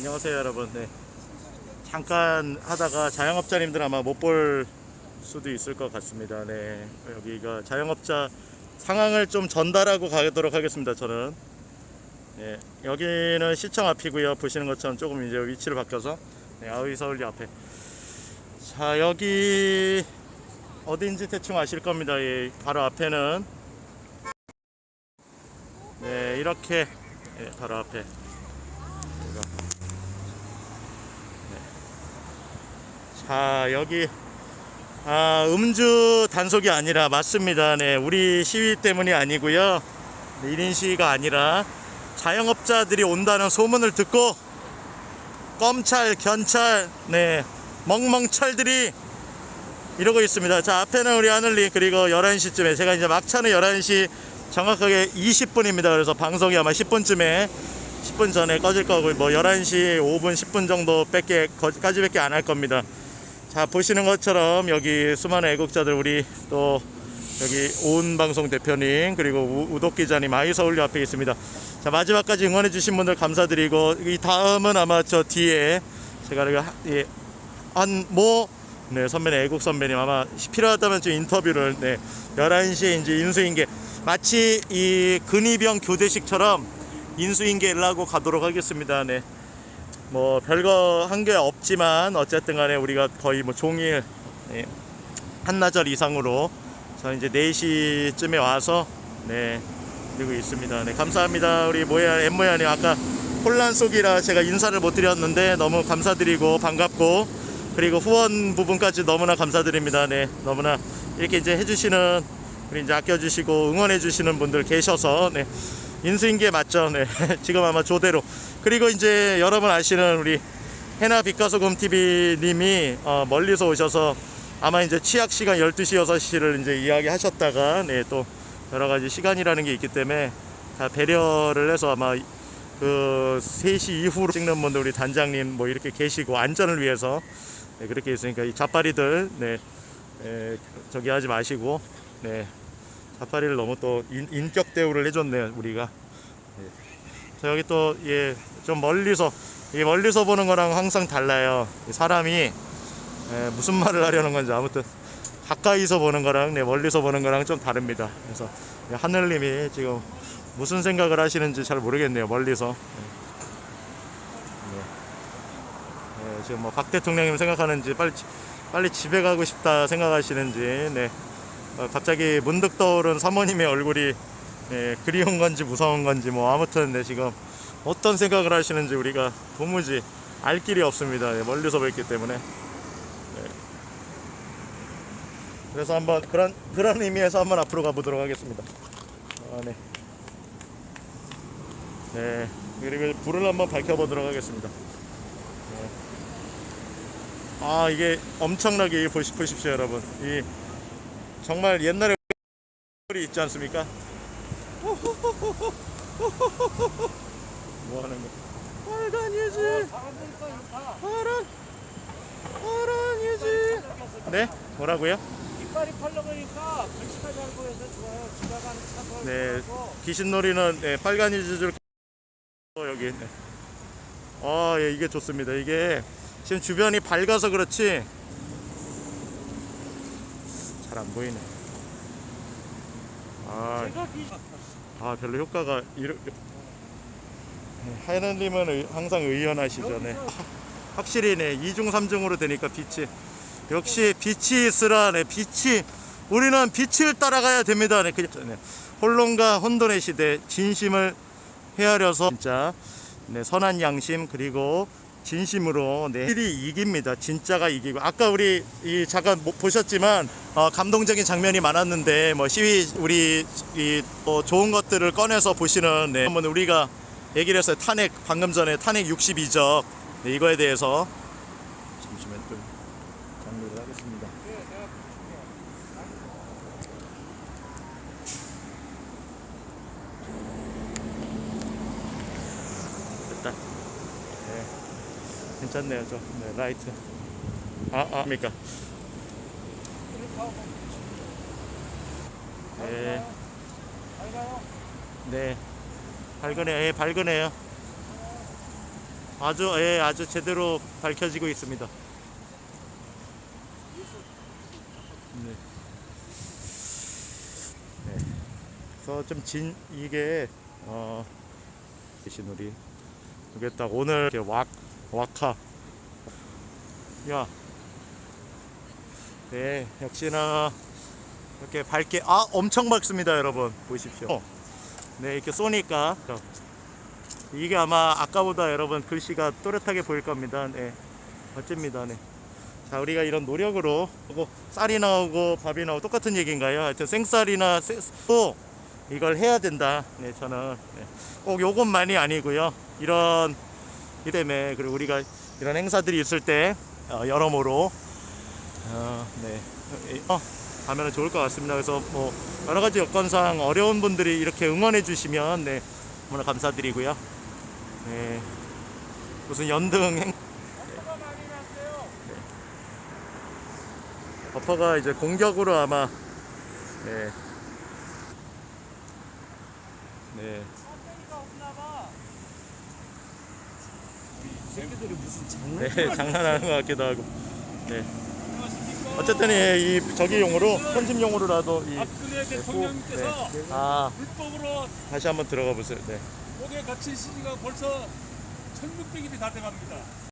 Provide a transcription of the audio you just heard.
안녕하세요 여러분. 네. 잠깐 하다가 자영업자님들 아마 못 볼 수도 있을 것 같습니다. 네. 여기가 자영업자 상황을 좀 전달하고 가도록 하겠습니다. 저는. 네. 여기는 시청 앞이고요. 보시는 것처럼 조금 이제 위치를 바뀌어서 네, 아위 서울리 앞에. 자 여기 어딘지 대충 아실 겁니다. 예, 바로 앞에는 네 이렇게 예, 바로 앞에 여기가. 네. 자 여기 아 음주 단속이 아니라 맞습니다. 네 우리 시위 때문이 아니고요. 네, 1인 시위가 아니라 자영업자들이 온다는 소문을 듣고 껌찰 견찰 네 멍멍찰들이 이러고 있습니다. 자, 앞에는 우리 하늘리 그리고 11시쯤에 제가 이제 막차는 11시 정확하게 20분입니다. 그래서 방송이 아마 10분쯤에 10분 전에 꺼질 거고 뭐 11시 5분 10분 정도 밖에 까지 밖에 안 할 겁니다. 자, 보시는 것처럼 여기 수많은 애국자들 우리 또 여기 온 방송 대표님 그리고 우- 우독 기자님 아이서울역 앞에 있습니다. 자, 마지막까지 응원해 주신 분들 감사드리고 이 다음은 아마 저 뒤에 제가 예, 한모 네, 선배님 애국 선배님 아마 필요하다면 좀 인터뷰를 네, 11시에 이제 인수인계 마치 이 근위병 교대식처럼 인수인계를 하고 가도록 하겠습니다. 네. 뭐 별거 한 게 없지만 어쨌든 간에 우리가 거의 뭐 종일 네, 한나절 이상으로 저는 이제 4시쯤에 와서 네 그리고 있습니다. 네 감사합니다. 우리 모야 엠모야님 아까 혼란 속이라 제가 인사를 못 드렸는데 너무 감사드리고 반갑고 그리고 후원 부분까지 너무나 감사드립니다. 네, 너무나 이렇게 이제 해주시는 우리 이제 아껴주시고 응원해주시는 분들 계셔서 네, 인수인계 맞죠? 네, 지금 아마 조대로. 그리고 이제 여러분 아시는 우리 해나 빛가소금 TV님이 어, 멀리서 오셔서 아마 이제 취약 시간 12시 6시를 이제 이야기 하셨다가 네, 또 여러 가지 시간이라는 게 있기 때문에 다 배려를 해서 아마 그 3시 이후로 찍는 분들 우리 단장님 뭐 이렇게 계시고 안전을 위해서 네, 그렇게 있으니까 이 자파리들 네, 에, 저기 하지 마시고 네, 자파리를 너무 또 인, 인격 대우를 해줬네요 우리가. 네. 자, 여기 또 예 좀 멀리서 이 멀리서 보는 거랑 항상 달라요. 이 사람이 에, 무슨 말을 하려는 건지 아무튼 가까이서 보는 거랑 네, 멀리서 보는 거랑 좀 다릅니다. 그래서 예, 하늘님이 지금 무슨 생각을 하시는지 잘 모르겠네요 멀리서. 네, 지금 뭐 박 대통령님 생각하는지 빨리 지- 빨리 집에 가고 싶다 생각하시는지 네. 어, 갑자기 문득 떠오른 사모님의 얼굴이 네, 그리운 건지 무서운 건지 뭐 아무튼 네, 지금 어떤 생각을 하시는지 우리가 도무지 알 길이 없습니다. 네, 멀리서 뵙기 때문에. 네. 그래서 한번 그런 그런 의미에서 한번 앞으로 가보도록 하겠습니다. 아, 네. 네. 그리고 불을 한번 밝혀보도록 하겠습니다. 아 이게 엄청나게 보시, 보십시오 여러분. 이 정말 옛날에 이 있지 않습니까? 뭐 하는 거 빨간 유지. 파란 파란 유지. 네? 뭐라고요? 이빨이 팔려보니까 글씨까지 알고 해서 좋아요. 지나가는 차도 네. 귀신놀이는 네, 빨간 유지줄 여기 네. 아 예, 이게 좋습니다. 이게 지금 주변이 밝아서 그렇지 잘 안 보이네 아 아 별로 효과가 이렇게 하연님은 의- 항상 의연하시죠. 네. 확실히 네 2중 3중으로 되니까 빛이 역시 빛이 있으라 네 빛이 우리는 빛을 따라가야 됩니다. 네, 그, 네. 혼론과 혼돈의 시대 진심을 헤아려서 진짜 네, 선한 양심 그리고 진심으로 네, 필이 이깁니다. 진짜가 이기고 아까 우리 이 잠깐 못 보셨지만 어, 감동적인 장면이 많았는데 뭐 시위 우리 이뭐 좋은 것들을 꺼내서 보시는 네, 한번 우리가 얘기를 했어요. 탄핵 방금 전에 탄핵 62적 네, 이거에 대해서 잠시만 좀 정리를 하겠습니다. 됐다. 네. 괜찮네요, 저. 네, 라이트. 아, 아, 입니까? 네. 네. 밝으네요. 예, 밝으네요. 아주 예, 아주 제대로 밝혀지고 있습니다. 네. 네. 그래서 좀 진 이게 어 계신 우리 딱 오늘 이렇게 왁 왁카 야. 네, 역시나 이렇게 밝게 아 엄청 밝습니다, 여러분 보십시오. 네, 이렇게 쏘니까 이게 아마 아까보다 여러분 글씨가 또렷하게 보일 겁니다. 네, 멋집니다. 네. 자, 우리가 이런 노력으로 뭐 쌀이 나오고 밥이 나오고 똑같은 얘기인가요? 하여튼 생쌀이나 또 이걸 해야 된다. 네, 저는 네. 꼭 요것만이 아니고요. 이런 이 때문에 그리고 우리가 이런 행사들이 있을 때 어, 여러모로 어, 네. 어, 가면 좋을 것 같습니다. 그래서 뭐 여러 가지 여건상 어려운 분들이 이렇게 응원해 주시면 네, 너무나 감사드리고요. 네. 무슨 연등 행 났어요. 버퍼가 이제 공격으로 아마 네. 네. 배터리가 없나 봐. 새끼들이 무슨 장난? 네, 장난하는 것 같기도 하고. 네. 어쨌든 이, 이 저기용으로 편집용으로라도 이 박근혜 대통령께서 네. 아 불법으로 다시 한번 들어가 보세요. 네. 목에 갇힌 시기가 벌써 1600일이 다 돼갑니다.